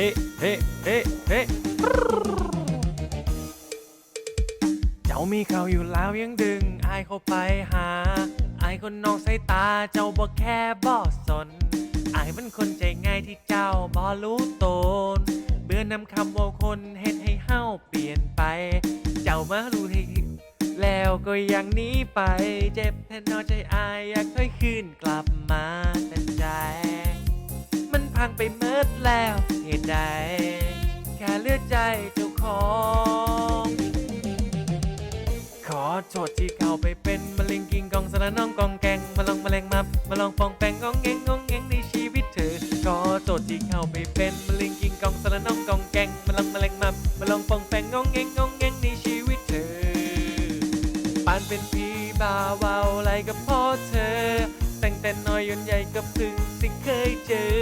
ฮ้เฮ้เฮ้เฮ้เจ้ามีเขาอยู่แล้วยังดึงอายเข้าไปหาอายคนนอกสายตาเจ้าบ่แค่บ่สนอายเป็นคนใจง่ายที่เจ้าบ่รู้ตนเบื่อนำคำว่าคนเฮ็ดให้เฮาเปลี่ยนไป เจ้ามารู้ให้แล้วก็ยังหนีไป เจ็บแทนนอใจอายอยากค่อยคืนกลับมาแต่ใจ พังไปเมิดแล้วเหตุใดแค่เลือดใจเจ้าของ ขอโทษที่เข้าไปเป็นมะเร็งกิงกองสารน้องกองแกงมาลองแมลงมับมาลองปองแปงงองแงงงองแงงในชีวิตเธอ ขอโทษที่เข้าไปเป็นมะเร็งกิงกองสารน้องกองแกงมาลองแมลงมับมาลองปองแปงงองแงงงองแงงในชีวิตเธอปานเป็นพี่บ่าวาวอะไรกับพ่อเธอ แตั้งแต่น้อยยนใหญ่ก็เพึ่งสิเคยเจอ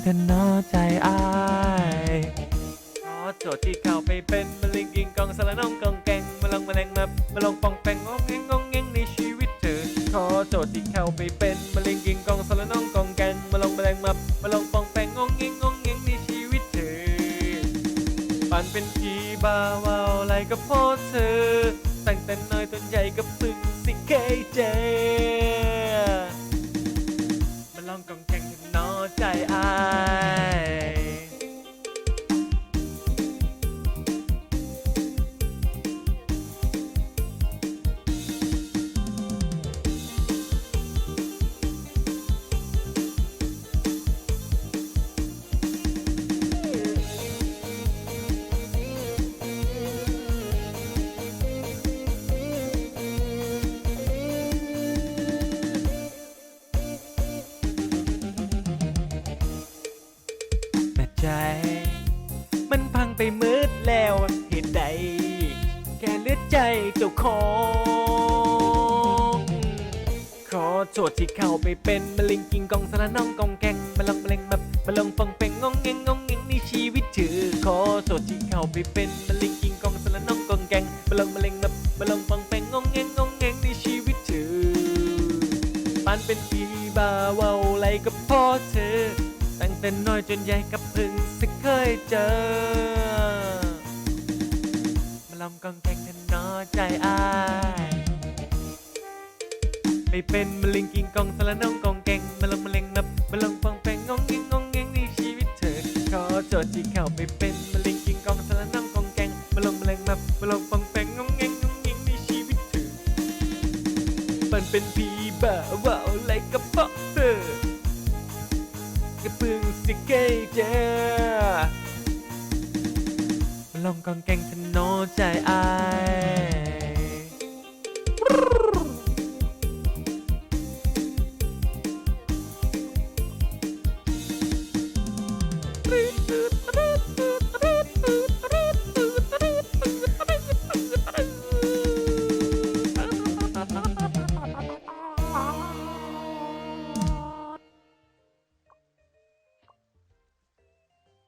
กงเธอเนอใจอายขอโจทย์ที่เข้าไปเป็นมะเร็งกิงกองสารน้องกองแกงมาลองแมลงมามาลองปองแปงงองแงงงองแงงในชีวิตเธอขอโจทย์ที่เข้าไปเป็นมะเร็งกิงกองสารน้องกองแกงมาลองแมลงมามาลองปองแปงงองแงงงองแงงในชีวิตเธอปันเป็นพี่บ่าวาวไรกับพ่อเธอตั้งแต่น้อยจน ใจอาย ไปมืดแล้วเหตุใด แค่เลือดใจเจ้าของ ขอโทษที่เข้าไปเป็นมะเร็งกิงกองสารน้องกองแกงมาลองมะเร็งแบบมาลองฟังเป็งงองแงงงองแงงในชีวิตเธอขอโทษที่เข้าไปเป็นมะเร็งกิงกองสารน้องกองแกงมาลองมะเร็งแบบมาลองฟังเป็งงองแงงงองแงงในชีวิตเธอปานเป็นพี่บ่าวเวาไรกับพ่อเธอ ตั้งแต่น้อยจนใหญ่กับพึ่งสิเคยเจอ มาลองกองแกงกันนอใจอายไปเป็นมะเร็งกิงกองสารน้องกองแกงมาลองมะเร็งนับมาลองฟังแปงงองแงงงองแงงในชีวิตเธอขอโจทย์ที่เข้าไปเป็นมะเร็งกิงกองสารน้องกองแกงมาลองมะเร็งนับมาลองฟังแปงงองแงงงองแงงในชีวิตเธอมันเป็นผีบ้าว่าอะไรกับพ่อเธอ เพิ่งสิเกยเจอลองกองแกงทนโนใจอาย